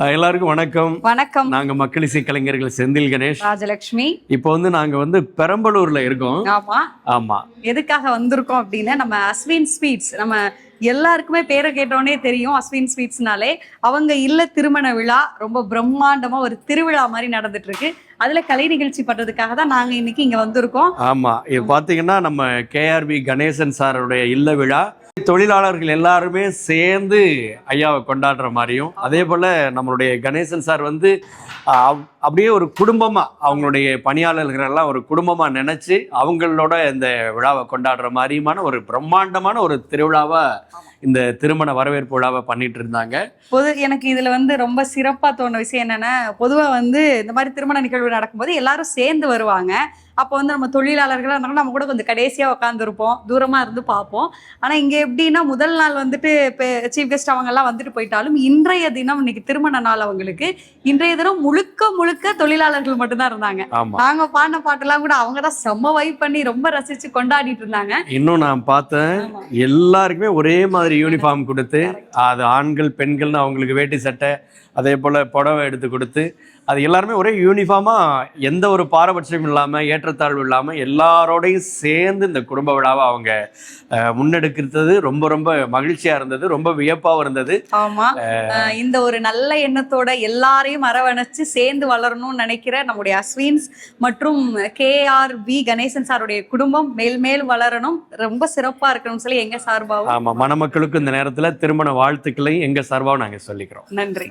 எல்லாருக்கும் வணக்கம். வணக்கம். நாங்க மக்கள் இசை கலைஞர்கள் செந்தில் கணேஷ். ராஜலட்சுமி இப்போ வந்து நாங்க வந்து பெரம்பலூர்ல இருக்கோம். ஆமா. ஆமா. எதுக்காக வந்திருக்கோம் அப்படின்னா நம்ம அஸ்வின் ஸ்வீட்ஸ். நம்ம எல்லாருக்குமே பேரை கேட்டோடனே தெரியும் அஸ்வின் ஸ்வீட்ஸ்னாலே. அவங்க இல்ல திருமண விழா ரொம்ப பிரம்மாண்டமா ஒரு திருவிழா மாதிரி நடந்துட்டு இருக்கு அதுல கலை நிகழ்ச்சி பண்றதுக்காக தான் நாங்க இன்னைக்கு இங்க வந்திருக்கோம். ஆமா. இது பாத்தீங்கன்னா நம்ம கேஆர்பி கணேசன் சாருடைய இல்ல விழா. தொழிலாளர்கள் எல்லாருமே சேர்ந்து ஐயாவை கொண்டாடுற மாதிரியும் அதே போல் நம்மளுடைய கணேசன் சார் வந்து அப்படியே ஒரு குடும்பமா அவங்களுடைய பணியாளர்கள் எல்லாம் ஒரு குடும்பமா நினைச்சு அவங்களோட இந்த விழாவை கொண்டாடுற மாதிரியுமான ஒரு பிரம்மாண்டமான ஒரு திருவிழாவா இந்த திருமண வரவேற்பு விழாவை பண்ணிட்டு இருந்தாங்க. பொது எனக்கு இதுல வந்து ரொம்ப சிறப்பா தோணுன விஷயம் என்னன்னா பொதுவா வந்து இந்த மாதிரி திருமண நிகழ்வு நடக்கும்போது எல்லாரும் சேர்ந்து வருவாங்க. அப்போ வந்து நம்ம தொழிலாளர்களா இருந்தாலும் நம்ம கூட கொஞ்சம் கடைசியா உட்காந்துருப்போம் தூரமா இருந்து பார்ப்போம். ஆனா இங்க எப்படின்னா முதல் நாள் வந்துட்டு சீஃப் கெஸ்ட் அவங்க எல்லாம் வந்துட்டு போயிட்டாலும் இன்றைய தினம் இன்னைக்கு திருமண நாள் அவங்களுக்கு. இன்றைய தினம் முழுக்க முழுக்க தொழிலாளர்கள் மட்டும்தான் இருந்தாங்க. நாங்க பாடின பாட்டெல்லாம் கூட அவங்க தான் செம்ம வைப் பண்ணி ரொம்ப ரசிச்சு கொண்டாடிட்டு இருந்தாங்க. இன்னும் நான் பார்த்தேன். எல்லாருக்குமே ஒரே மாதிரி யூனிஃபார்ம் கொடுத்து அது ஆண்கள் பெண்கள்னு அவங்களுக்கு வேட்டி சட்டை அதே போல் புடவை எடுத்து கொடுத்து அது எல்லாருமே ஒரே யூனிஃபார்மாக எந்த ஒரு பாரபட்சமும் இல்லாமல் ஏற்றத்தாழ்வு இல்லாமல் எல்லாரோடையும் சேர்ந்து இந்த குடும்ப விழாவை அவங்க முன்னெடுக்கிறது ரொம்ப ரொம்ப மகிழ்ச்சியாக இருந்தது ரொம்ப வியப்பாகவும் இருந்தது. ஆமா. அஹ் இந்த ஒரு நல்ல எண்ணத்தோட எல்லாரையும் அரவணைச்சு சேர்ந்து வளரணும்னு நினைக்கிற நம்முடைய அஸ்வின்ஸ் மற்றும் கேஆர் வி கணேசன் சாருடைய குடும்பம் மேல் மேல் வளரணும். ரொம்ப சிறப்பா இருக்கணும்னு சொல்லி எங்க சார்பாவும் ஆமாம் மணமக்களுக்கு இந்த நேரத்தில் திருமண வாழ்த்துக்களையும் எங்கள் சார்பாக நாங்கள் சொல்லிக்கிறோம். நன்றி.